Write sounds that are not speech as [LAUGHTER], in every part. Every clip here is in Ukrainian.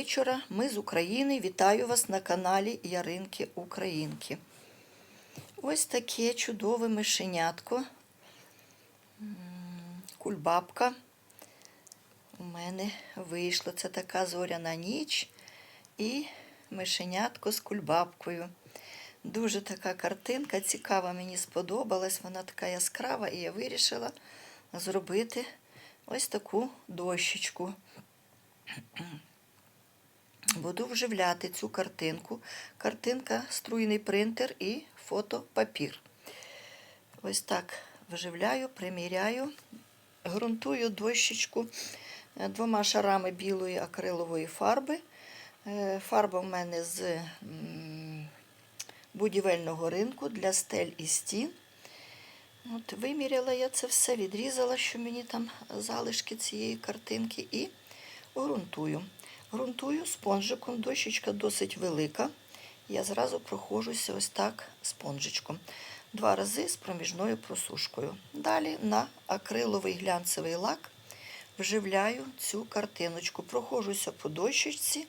вечора. Ми з України. Вітаю вас на каналі Яринки Українки. Ось таке чудове мишенятко. Кульбабка. У мене вийшло. Це така зоряна ніч і мишенятко з кульбабкою. Дуже така картинка, цікава, мені сподобалась. Вона така яскрава, і я вирішила зробити ось таку дощечку. Буду вживляти цю картинку. Картинка, струйний принтер і фотопапір. Ось так вживляю, приміряю, ґрунтую дощечку е, двома шарами білої акрилової фарби. Е, Фарба в мене з будівельного ринку для стель і стін. От Виміряла я це все, відрізала, що мені там залишки цієї картинки, і ґрунтую. Грунтую спонжиком, дощечка досить велика. Я зразу проходжуся ось так спонжичком. Два рази з проміжною просушкою. Далі на акриловий глянцевий лак вживляю цю картиночку. Проходжуся по дощечці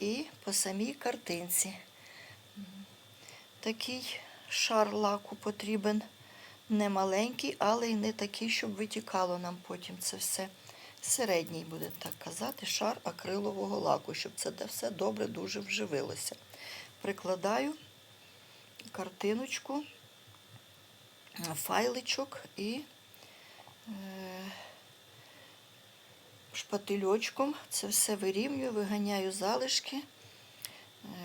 і по самій картинці. Такий шар лаку потрібен не маленький, але й не такий, щоб витікало нам потім це все. Середній, буде так казати, шар акрилового лаку, щоб це все добре дуже вживилося. Прикладаю картиночку, файличок і е, шпательочком це все вирівнюю, виганяю залишки. Е,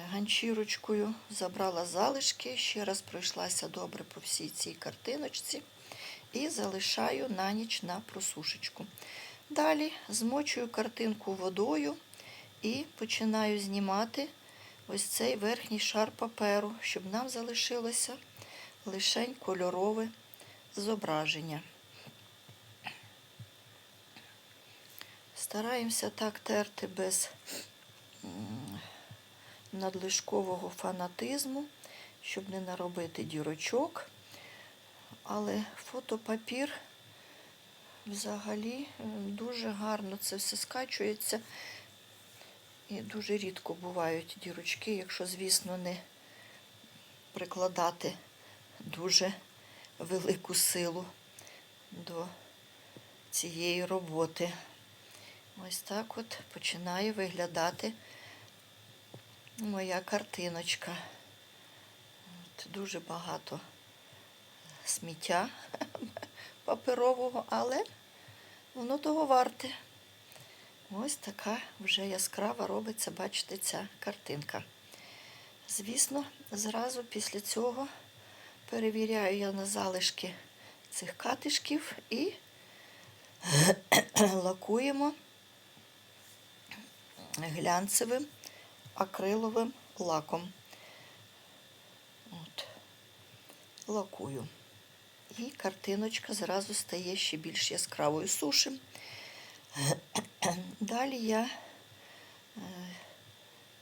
Ганчірочкою забрала залишки, ще раз пройшлася добре по всій цій картиночці і залишаю на ніч на просушечку. Далі змочую картинку водою і починаю знімати ось цей верхній шар паперу, щоб нам залишилося лишень кольорове зображення. Стараємося так терти без надлишкового фанатизму, щоб не наробити дірочок. Але фотопапір взагалі е, дуже гарно це все скачується. І дуже рідко бувають дірочки, якщо, звісно, не прикладати дуже велику силу до цієї роботи. Ось так от починає виглядати моя картиночка. От дуже багато сміття [LAUGHS] паперового, але воно того варте. Ось така вже яскрава робиться, бачите, ця картинка. Звісно, зразу після цього перевіряю я на залишки цих катишків і [CLEARS THROAT] лакуємо глянцевим акриловим лаком. От. Лакую. І картиночка зразу стає ще більш яскравою сушим. [CLEARS THROAT] Далі я е,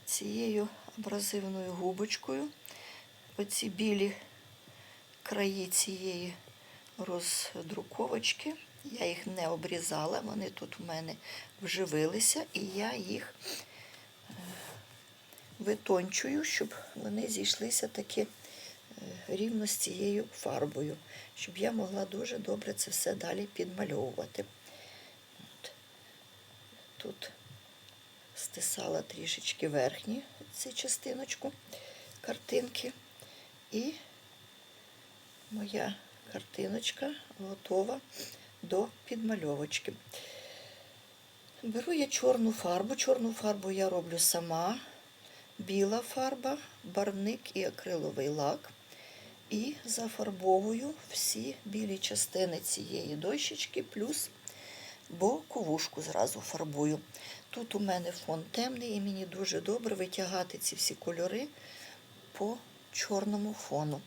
цією абразивною губочкою, оці білі краї цієї роздруковочки, я їх не обрізала, вони тут у мене вживилися, і я їх е, витончую, щоб вони зійшлися таки е, рівно з цією фарбою, щоб я могла дуже добре це все далі підмальовувати. От. Тут стисала трішечки верхні цю частиночку картинки. І моя картиночка готова до підмальовочки. Беру я чорну фарбу. Чорну фарбу я роблю сама. Біла фарба, барвник і акриловий лак. І зафарбовую всі білі частини цієї дощечки, плюс боковушку зразу фарбую. Тут у мене фон темний, і мені дуже добре витягати ці всі кольори по чорному фону.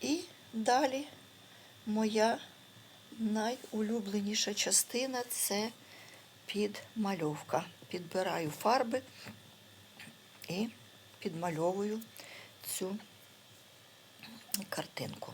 І далі моя найулюбленіша частина це підмальовка. Підбираю фарби і підмальовую цю картинку.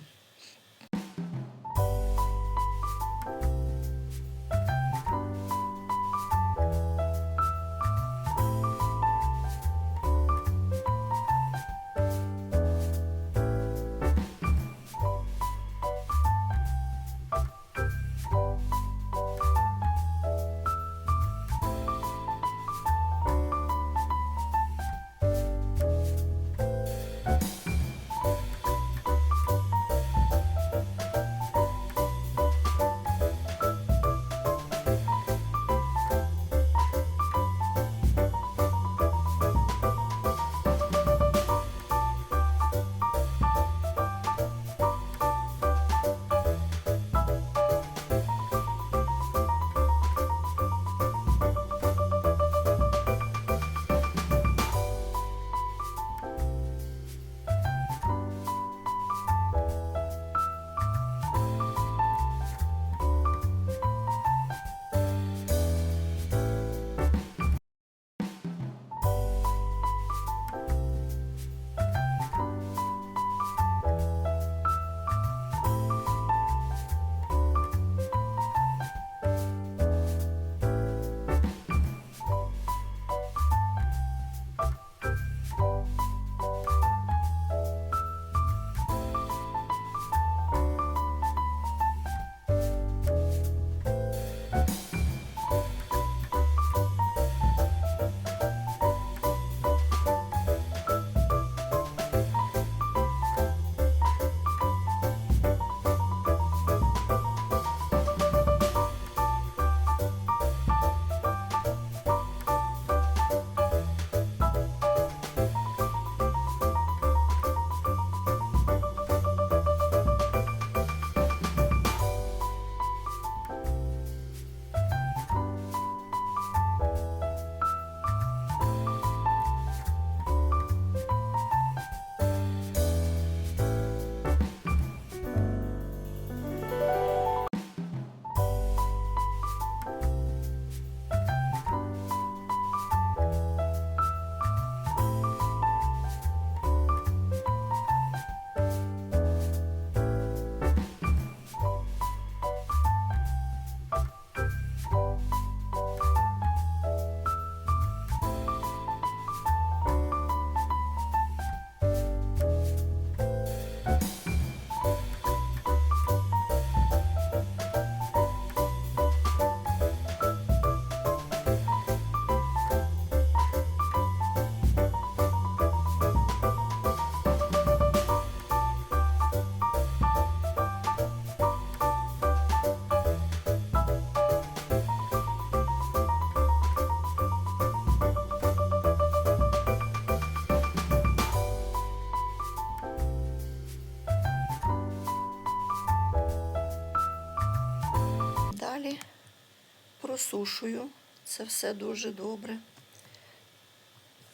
Висушую це все дуже добре.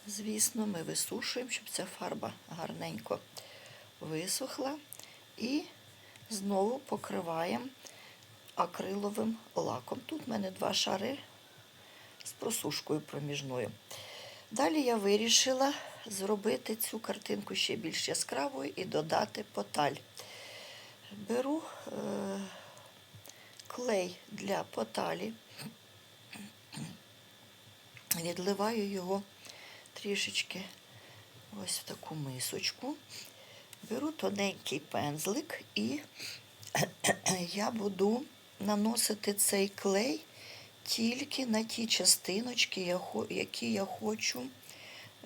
Звісно, ми висушуємо, щоб ця фарба гарненько висохла. І знову покриваємо акриловим лаком. Тут в мене два шари з просушкою проміжною. Далі я вирішила зробити цю картинку ще більш яскравою і додати поталь. Беру е, клей для поталі, відливаю його трішечки ось в таку мисочку. Беру тоненький пензлик і [CLEARS THROAT] я буду наносити цей клей тільки на ті частиночки, які я хочу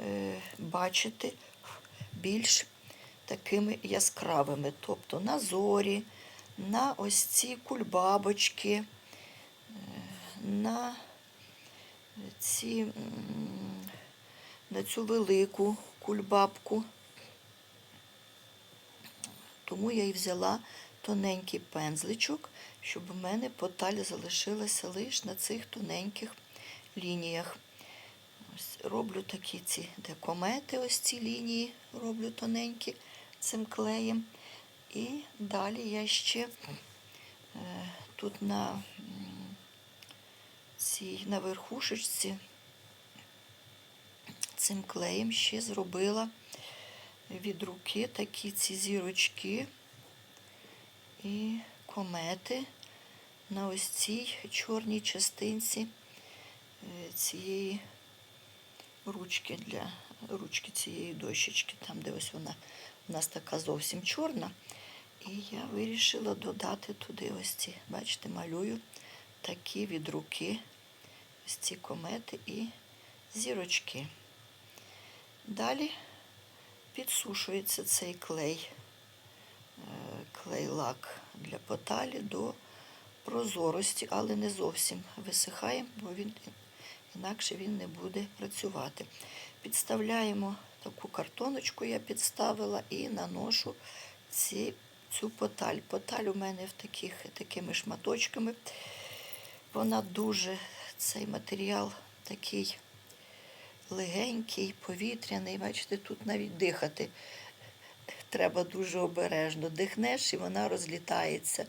е, бачити більш такими яскравими. Тобто на зорі, на ось ці кульбабочки, е, на ці, на цю велику кульбабку. Тому я і взяла тоненький пензличок, щоб у мене поталь залишилася лише на цих тоненьких лініях. Ось роблю такі ці де комети, ось ці лінії роблю тоненькі цим клеєм. І далі я ще е, тут на цій на верхушечці цим клеєм ще зробила від руки такі ці зірочки і комети на ось цій чорній частинці е, цієї ручки для ручки цієї дощечки, там, де ось вона у нас така зовсім чорна. І я вирішила додати туди ось ці, бачите, малюю такі від руки, ось ці комети і зірочки. Далі підсушується цей клей, е, клей-лак для поталі до прозорості, але не зовсім висихає, бо він інакше він не буде працювати. Підставляємо таку картоночку, я підставила і наношу ці, цю поталь. Поталь у мене в таких, такими шматочками. Вона дуже, цей матеріал такий легенький, повітряний. Бачите, тут навіть дихати треба дуже обережно. Дихнеш і вона розлітається.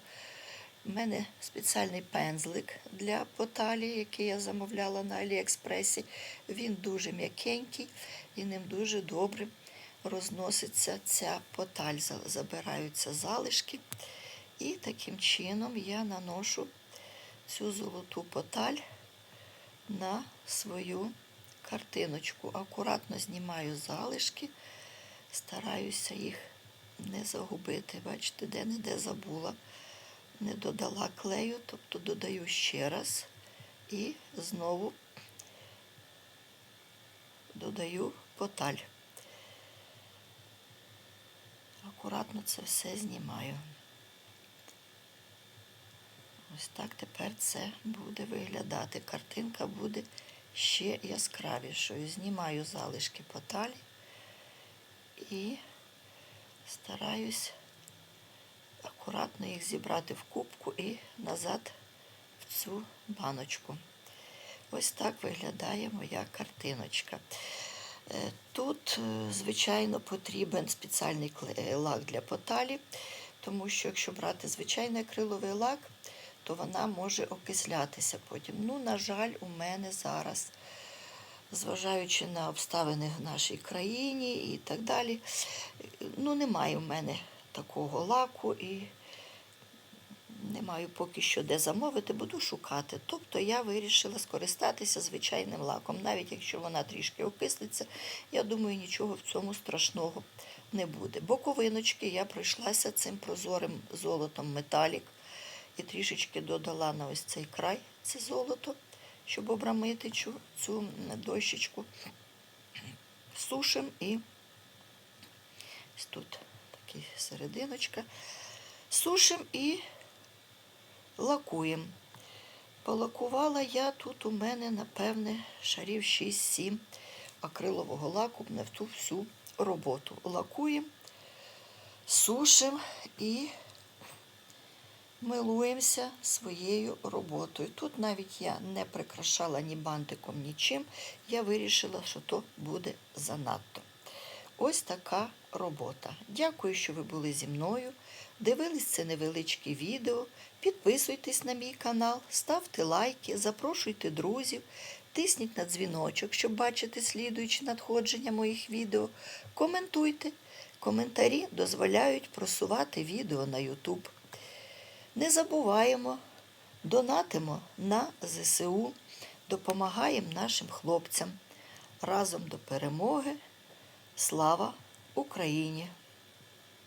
У мене спеціальний пензлик для поталі, який я замовляла на Аліекспресі. Він дуже м'якенький і ним дуже добре розноситься ця поталь, забираються залишки. І таким чином я наношу цю золоту поталь на свою картиночку. Акуратно знімаю залишки, стараюся їх не загубити. Бачите, де-не-де забула, не додала клею, тобто додаю ще раз і знову додаю поталь. Акуратно це все знімаю. Ось так тепер це буде виглядати. Картинка буде ще яскравішою. Знімаю залишки поталі і стараюсь акуратно їх зібрати в кубку і назад в цю баночку. Ось так виглядає моя картиночка. Е, Тут, е, звичайно, потрібен спеціальний лак для поталі, тому що якщо брати звичайний акриловий лак, то вона може окислятися потім. Ну, на жаль, у мене зараз, зважаючи на обставини в нашій країні і так далі, ну, немає в мене такого лаку і не маю поки що де замовити, буду шукати. Тобто я вирішила скористатися звичайним лаком. Навіть якщо вона трішки окислиться, я думаю, нічого в цьому страшного не буде. Боковиночки я пройшлася цим прозорим золотом металік і трішечки додала на ось цей край це золото, щоб обрамити цю, цю дощечку. Сушим і ось тут такі серединочка. Сушим і лакуємо. Полакувала я тут у мене, напевне, шарів 6-7 акрилового лаку на ту всю роботу. Лакуємо, сушимо і милуємося своєю роботою. Тут навіть я не прикрашала ні бантиком, нічим. Я вирішила, що то буде занадто. Ось така робота. Дякую, що ви були зі мною. Дивились це невеличке відео. Підписуйтесь на мій канал, ставте лайки, запрошуйте друзів, тисніть на дзвіночок, щоб бачити слідуючі надходження моїх відео. Коментуйте. Коментарі дозволяють просувати відео на YouTube. Не забуваємо, донатимо на ЗСУ, допомагаємо нашим хлопцям. Разом до перемоги. Слава Україні!